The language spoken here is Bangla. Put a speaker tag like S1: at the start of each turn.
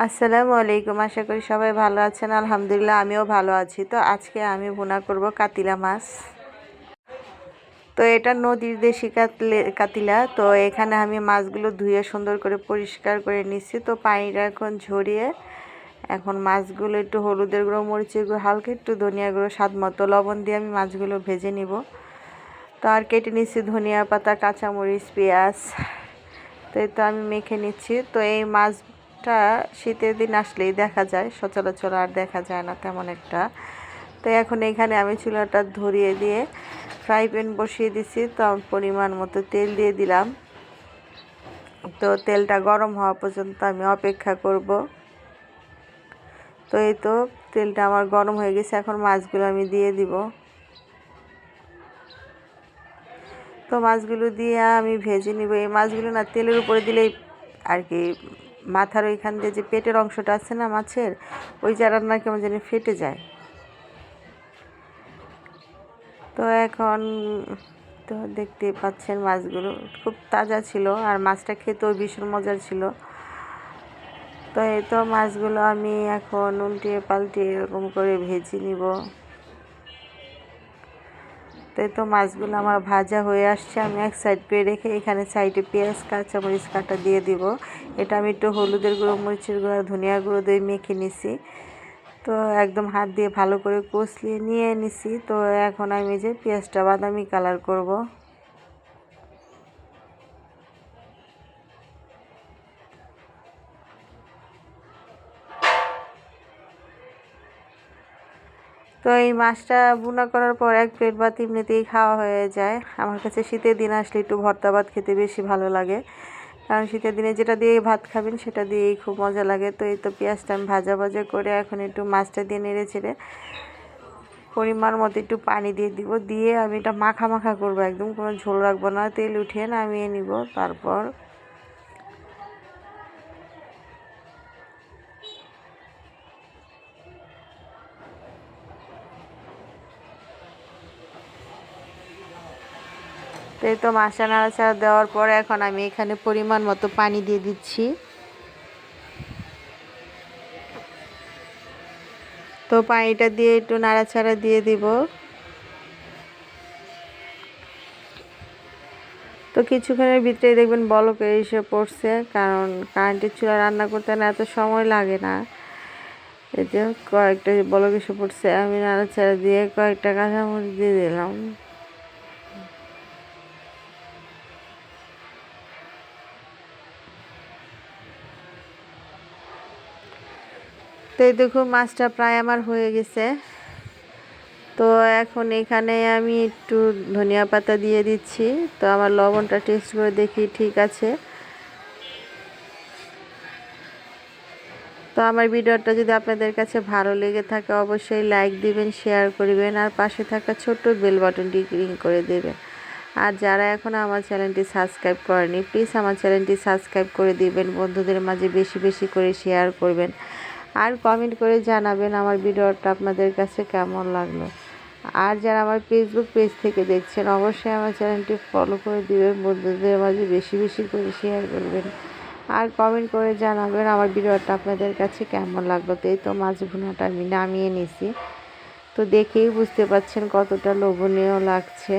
S1: আসসালামু আলাইকুম, আশা করি সবাই ভালো আছেন। আলহামদুলিল্লাহ, আমিও ভালো আছি। তো আজকে আমি ভুনা করব কাতিলা মাছ। তো এটা নদীর দেশি কাতলে, কাতিলা। তো এখানে আমি মাছগুলো ধুয়ে সুন্দর করে পরিষ্কার করে নিচ্ছি। তো পানিটা এখন ঝরিয়ে এখন মাছগুলো একটু হলুদের গুঁড়ো, মরিচের গুঁড়ো, হালকা একটু ধনিয়া গুঁড়ো, স্বাদ মতো লবণ দিয়ে আমি মাছগুলো ভেজে নিব। তো আর কেটে নিচ্ছি ধনিয়া পাতা, কাঁচামরিচ, পেঁয়াজ। তো এই তো আমি মেখে নিচ্ছি। তো এই মাছ টা শীতের দিন আসলেই দেখা যায়, সচরাচর আর দেখা যায় না তেমন একটা। তো এখন এখানে আমি চুলাটা ধরিয়ে দিয়ে ফ্রাই প্যান বসিয়ে দিছি, তো পরিমাণ মতো তেল দিয়ে দিলাম। তো তেলটা গরম হওয়া পর্যন্ত আমি অপেক্ষা করব। তো এই তো তেলটা আমার গরম হয়ে গেছে, এখন মাছগুলো আমি দিয়ে দিব। তো মাছগুলো দিয়ে আমি ভেজে নিব। এই মাছগুলো না তেলের উপরে দিলেই আর কি মাথার ওইখান দিয়ে যে পেটের অংশটা আছে না মাছের, ওই জায়গাটা কেমন জানি ফেটে যায়। তো এখন তো দেখতে পাচ্ছেন মাছগুলো খুব তাজা ছিল আর মাছটা খেতেও ভীষণ মজার ছিল। তো এই তো মাছগুলো আমি এখন উল্টিয়ে পাল্টিয়ে এরকম করে ভেজে নিব। তো তো মাছগুলো আমার ভাজা হয়ে আসছে। আমি এক সাইড করে রেখে এখানে সাইডে পেঁয়াজ, কাঁচামরিচ কাটা দিয়ে দিব। এটা আমি একটু হলুদের গুঁড়ো, মরিচের গুঁড়ো ধনিয়া গুঁড়ো দিয়ে মেখে নিছি। তো একদম হাত দিয়ে ভালো করে কষলিয়ে নিয়ে নিছি। তো এখন আমি যে পেঁয়াজটা বাদামি কালার করব। তো এই মাছটা বুনা করার পর এক প্লেট ভাত এমনিতেই খাওয়া হয়ে যায়। আমার কাছে শীতের দিন আসলে একটু ভর্তা ভাত খেতে বেশি ভালো লাগে। কারণ শীতের দিনে যেটা দিয়ে ভাত খাবেন, সেটা দিয়েই খুব মজা লাগে। তো এই তো পেঁয়াজটা আমি ভাজা ভাজা করে এখন একটু মাছটা দিয়ে নেড়ে ছেড়ে পরিমাণ মতো একটু পানি দিয়ে দিব। দিয়ে আমি এটা মাখা মাখা করব একদম, কোনো ঝোল রাখব না। তেল উঠিয়ে নামিয়ে নিব। তারপর তো এই তো মাছটা নাড়াচাড়া দেওয়ার পরে এখন আমি এখানে পরিমাণ মতো পানি দিয়ে দিচ্ছি। তো পানিটা দিয়ে একটু নাড়াচাড়া দিয়ে দিব। তো কিছুক্ষণের ভিতরে দেখবেন বলকে এসে পড়ছে, কারণ কারেন্টের চুলা রান্না করতে না এত সময় লাগে না। যে কয়েকটা বলক এসে পড়ছে, আমি নাড়াচাড়া দিয়ে কয়েকটা কাঁচামরিচ দিয়ে দিলাম। তো এই দেখুন মাছটা প্রায় আমার হয়ে গেছে। তো এখন এখানে আমি একটু ধনিয়া পাতা দিয়ে দিচ্ছি। তো আমার লবণটা টেস্ট করে দেখি, ঠিক আছে? তো আমার ভিডিওটা যদি আপনাদের কাছে ভালো লেগে থাকে, অবশ্যই লাইক দিবেন শেয়ার করবেন, আর পাশে থাকা ছোট্ট বেল বাটনটি ক্লিক করে দেবেন। আর যারা এখন আমার চ্যানেলটি সাবস্ক্রাইব করেনি প্লিজ আমার চ্যানেলটি সাবস্ক্রাইব করে দিবেন। বন্ধুদের মাঝে বেশি বেশি করে শেয়ার করবেন। আর কমেন্ট করে জানাবেন আমার ভিডিওটা আপনাদের কাছে কেমন লাগল। আর যারা আমার ফেসবুক পেজ থেকে দেখছেন, অবশ্যই আমার চ্যানেলটি ফলো করে দিবেন। বন্ধুদের মাঝে বেশি বেশি করে শেয়ার করবেন। আর কমেন্ট করে জানাবেন আমার ভিডিওটা আপনাদের কাছে কেমন লাগল। তো এই তো মাছ ভুনাটা আমি নামিয়ে নিছি। তো দেখেই বুঝতে পাচ্ছেন কতটা লোভনীয় লাগছে।